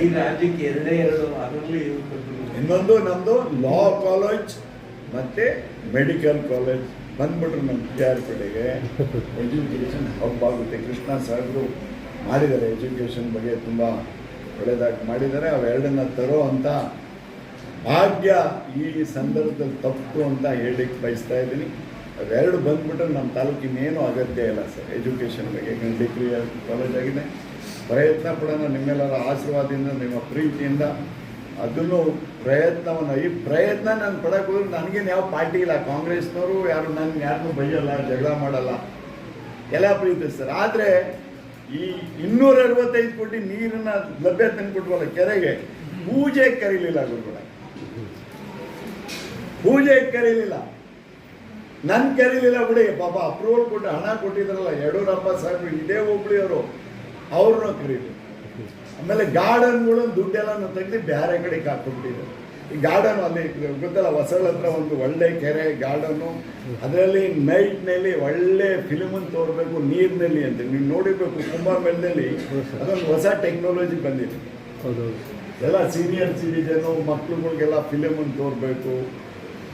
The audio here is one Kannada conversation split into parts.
ಈ ಎರಡೇ ಎರಡು ಅದರಲ್ಲಿ ಇನ್ನೊಂದು ನಮ್ಮದು ಲಾ ಕಾಲೇಜ್ ಮತ್ತೆ ಮೆಡಿಕಲ್ ಕಾಲೇಜ್ ಬಂದ್ಬಿಟ್ರು ನಮ್ಮ ವಿದ್ಯಾರ್ಥಿಗಳಿಗೆ ಎಜುಕೇಶನ್ ಹಬ್ ಆಗುತ್ತೆ. ಕೃಷ್ಣ ಸಾಹೇಬರು ಮಾಡಿದ್ದಾರೆ ಎಜುಕೇಷನ್ ಬಗ್ಗೆ ತುಂಬ ಒಳ್ಳೆಯದಾಗಿ ಮಾಡಿದ್ದಾರೆ. ಅವೆರಡನ್ನ ತರೋ ಅಂತ ಭಾಗ್ಯ ಈ ಸಂದರ್ಭದಲ್ಲಿ ತಪ್ಪು ಅಂತ ಹೇಳಿಕ್ಕೆ ಬಯಸ್ತಾ ಇದ್ದೀನಿ. ಅವೆರಡು ಬಂದ್ಬಿಟ್ರೆ ನಮ್ಮ ತಾಲೂಕಿನೇನು ಅಗತ್ಯ ಇಲ್ಲ ಸರ್. ಎಜುಕೇಶನ್ ಬಗ್ಗೆ. ಡಿಗ್ರಿ ಕಾಲೇಜ್ ಆಗಿದೆ. ಪ್ರಯತ್ನ ಪಡೋಣ ನಿಮ್ಮೆಲ್ಲರ ಆಶೀರ್ವಾದದಿಂದ, ನಿಮ್ಮ ಪ್ರೀತಿಯಿಂದ ಅದನ್ನು ಪ್ರಯತ್ನವನ್ನು, ಈ ಪ್ರಯತ್ನ ನಾನು ಪಡಕ್ಕೆ ನನಗೇನು ಯಾವ ಪಾರ್ಟಿ ಇಲ್ಲ. ಕಾಂಗ್ರೆಸ್ನವರು ಯಾರು ನನ್ನ ಯಾರನ್ನೂ ಬೈಯಲ್ಲ, ಜಗಳ ಮಾಡಲ್ಲ. ಎಲ್ಲ ಪ್ರೀತಿಸ್ತಾರೆ. ಆದರೆ ಈ ಇನ್ನೂರ ಅರವತ್ತೈದು ಕೋಟಿ ನೀರನ್ನ ಲಭ್ಯ ತಂದ್ಬಿಟ್ವಲ್ಲ ಕೆರೆಗೆ, ಪೂಜೆ ಕರೀಲಿಲ್ಲ ಗುರುಗಳ. ಪೂಜೆ ಕರೀಲಿಲ್ಲ. ನನ್ ಕರೀಲಿಲ್ಲ ಬಿಡಿ ಪಾಪ ಅಪ್ರೂವಲ್ ಕೊಟ್ಟು ಹಣ ಕೊಟ್ಟಿದ್ರಲ್ಲ, ಯಡಿಯೂರಪ್ಪ ಸಾಹೇಬ್ರು, ಇದೇ ಹುಬ್ಳಿಯವರು. ಅವ್ರನ್ನ ಕರೀಲಿ. ಆಮೇಲೆ ಗಾರ್ಡನ್ಗಳು ದುಡ್ಡೆಲ್ಲ ತೆಗೆದು ಬೇರೆ ಕಡೆಗೆ ಹಾಕ್ಬಿಟ್ಟಿದ್ರು. ಈ ಗಾರ್ಡನ್ ಅಲ್ಲಿ ಗೊತ್ತಲ್ಲ ಹೊಸಗಳ ಹತ್ರ ಒಂದು ಒಳ್ಳೆ ಕೆರೆ ಗಾರ್ಡನ್ನು ಅದರಲ್ಲಿ ನೈಟ್ನಲ್ಲಿ ಒಳ್ಳೆ ಫಿಲ್ಮನ್ನು ತೋರಬೇಕು, ನೀರಿನಲ್ಲಿ ಅಂತ. ನೀವು ನೋಡಿರ್ಬೇಕು ಕುಂಭಮೇಳದಲ್ಲಿ ಅದೊಂದು ಹೊಸ ಟೆಕ್ನಾಲಜಿ ಬಂದಿದೆ. ಎಲ್ಲ ಸೀನಿಯರ್ ಸಿಟಿಜನು ಮಕ್ಳುಗಳಿಗೆಲ್ಲ ಫಿಲಮನ್ನು ತೋರಬೇಕು.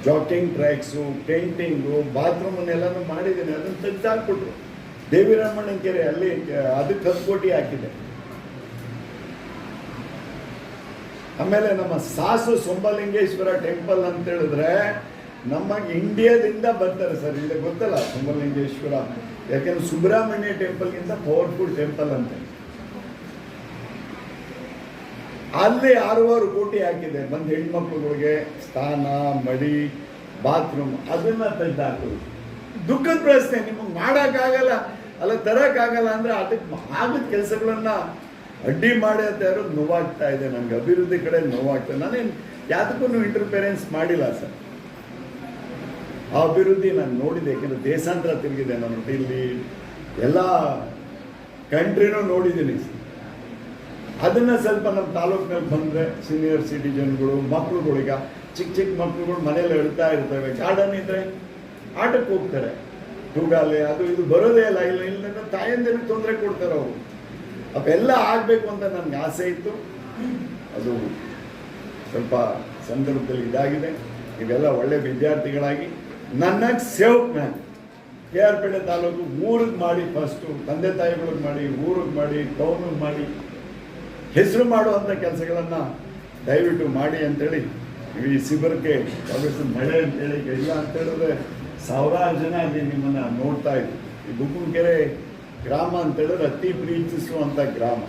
ಜಾಕಿಂಗ್ ಟ್ರ್ಯಾಕ್ಸು ಪೇಂಟಿಂಗು ಬಾತ್ರೂಮನ್ನೆಲ್ಲನೂ ಮಾಡಿದ್ದೀನಿ. ಅದನ್ನು ತೆಗೆದಾಕ್ಬಿಟ್ರು. ದೇವಿರಮ್ಮಣ್ಣನ ಕೆರೆ ಅಲ್ಲಿ ಅದಕ್ಕೆ ಹತ್ತು ಕೋಟಿ ಹಾಕಿದೆ. ಆಮೇಲೆ ನಮ್ಮ ಸಾಸು ಸೊಂಬಲಿಂಗೇಶ್ವರ ಟೆಂಪಲ್ ಅಂತ ಹೇಳಿದ್ರೆ ನಮ್ಮ ಇಂಡಿಯಾದಿಂದ ಬರ್ತಾರೆ ಸರ್. ಇಲ್ಲಿ ಗೊತ್ತಲ್ಲ ಸೊಂಬಲಿಂಗೇಶ್ವರ ಯಾಕೆಂದ್ರೆ ಸುಬ್ರಹ್ಮಣ್ಯ ಟೆಂಪಲ್ಗಿಂತ ಪವರ್ಫುಲ್ ಟೆಂಪಲ್ ಅಂತ. ಅಲ್ಲಿ ಆರೂವಾರು ಕೋಟಿ ಹಾಕಿದೆ. ಬಂದು ಹೆಣ್ಮಕ್ಳುಗಳಿಗೆ ಸ್ಥಾನ, ಮಡಿ, ಬಾತ್ರೂಮ್, ಅದನ್ನ ತೆಗೆದು ದುಃಖದ ಪ್ರಶ್ನೆ, ನಿಮಗೆ ಮಾಡೋಕ್ಕಾಗಲ್ಲ, ಅಲ್ಲ ತರೋಕ್ಕಾಗಲ್ಲ ಅಂದರೆ ಅದಕ್ಕೆ ಆಗದ ಕೆಲಸಗಳನ್ನ ಅಡ್ಡಿ ಮಾಡಿ ಅಂತ ಯಾರು ನೋವಾಗ್ತಾ ಇದೆ ನನಗೆ ಅಭಿವೃದ್ಧಿ ಕಡೆ ನೋವಾಗ್ತಾ ಇದೆ. ನಾನೇನು, ಯಾತಕ್ಕೂ ಇಂಟರ್ಫಿರೆನ್ಸ್ ಮಾಡಿಲ್ಲ ಸರ್. ಆ ಅಭಿವೃದ್ಧಿ ನಾನು ನೋಡಿದೆ, ಯಾಕೆಂದ್ರೆ ದೇಶಾಂತರ ತಿರುಗಿದೆ, ನಾನು ಇಲ್ಲಿ ಎಲ್ಲ ಕಂಟ್ರಿನೂ ನೋಡಿದ್ದೀನಿ. ಅದನ್ನ ಸ್ವಲ್ಪ ನಮ್ಮ ತಾಲೂಕಿನಲ್ಲಿ ಬಂದರೆ ಸೀನಿಯರ್ ಸಿಟಿಜನ್ಗಳು ಮಕ್ಳುಗಳೀಗ ಚಿಕ್ಕ ಚಿಕ್ಕ ಮಕ್ಳುಗಳು ಮನೇಲಿ ಹೇಳ್ತಾ ಇರ್ತವೆ ಗಾರ್ಡನ್ ಇದ್ರೆ ಆಟಕ್ಕೆ ಹೋಗ್ತಾರೆ. ತೂಗಾಲೆ ಅದು ಇದು ಬರೋದೇ ಇಲ್ಲ ಇಲ್ಲ ಇಲ್ಲ ತಾಯಂದಿನ ತೊಂದರೆ ಕೊಡ್ತಾರೆ ಅವರು. ಅವೆಲ್ಲ ಆಗಬೇಕು ಅಂತ ನನಗೆ ಆಸೆ ಇತ್ತು. ಅದು ಸ್ವಲ್ಪ ಸಂದರ್ಭದಲ್ಲಿ ಇದಾಗಿದೆ. ಇವೆಲ್ಲ ಒಳ್ಳೆ ವಿದ್ಯಾರ್ಥಿಗಳಾಗಿ ನನ್ನ ಸೇವ್ ಮ್ಯಾನ್. ಕೆ ಆರ್ ಪೇಟೆ ತಾಲೂಕು ಊರಿಗೆ ಮಾಡಿ ಫಸ್ಟು ತಂದೆ ತಾಯಿಗಳಿಗೆ ಮಾಡಿ, ಊರಿಗೆ ಮಾಡಿ ಟೌನಿಗೆ ಮಾಡಿ, ಹೆಸರು ಮಾಡುವಂಥ ಕೆಲಸಗಳನ್ನು ದಯವಿಟ್ಟು ಮಾಡಿ ಅಂತೇಳಿ ಈ ಶಿಬಿರಕ್ಕೆ ಮಳೆ ಅಂತೇಳಿ ಇಲ್ಲ ಅಂತ ಹೇಳಿದ್ರೆ ಸಾವಿರಾರು ಜನ ಅಲ್ಲಿ ನಿಮ್ಮನ್ನು ನೋಡ್ತಾ ಇದ್ರು. ಈ ಬುಕ್ಕನಕೆರೆ ಗ್ರಾಮ ಅಂತ ಹೇಳಿದ್ರೆ ಅತಿ ಪ್ರೀತಿಸುವಂಥ ಗ್ರಾಮ.